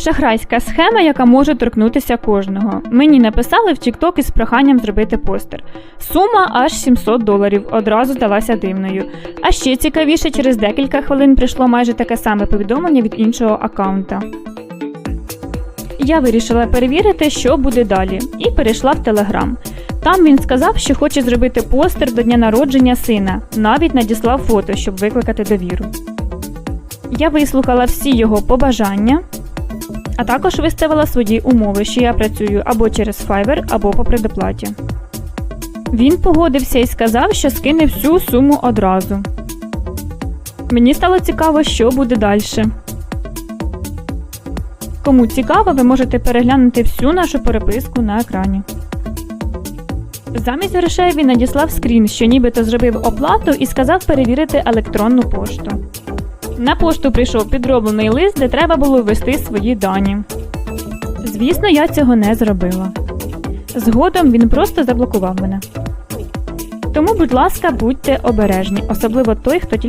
Шахрайська схема, яка може торкнутися кожного. Мені написали в TikTok із проханням зробити постер. Сума аж 700 доларів одразу здалася дивною. А ще цікавіше, через декілька хвилин прийшло майже таке саме повідомлення від іншого аккаунта. Я вирішила перевірити, що буде далі, і перейшла в Телеграм. Там він сказав, що хоче зробити постер до дня народження сина, навіть надіслав фото, щоб викликати довіру. Я вислухала всі його побажання, а також виставила свої умови, що я працюю або через Fiverr, або по предоплаті. Він погодився і сказав, що скине всю суму одразу. Мені стало цікаво, що буде далі. Кому цікаво, ви можете переглянути всю нашу переписку на екрані. Замість грошей він надіслав скрін, що нібито зробив оплату і сказав перевірити електронну пошту. На пошту прийшов підроблений лист, де треба було ввести свої дані. Звісно, я цього не зробила. Згодом він просто заблокував мене. Тому, будь ласка, будьте обережні, особливо той, хто тільки.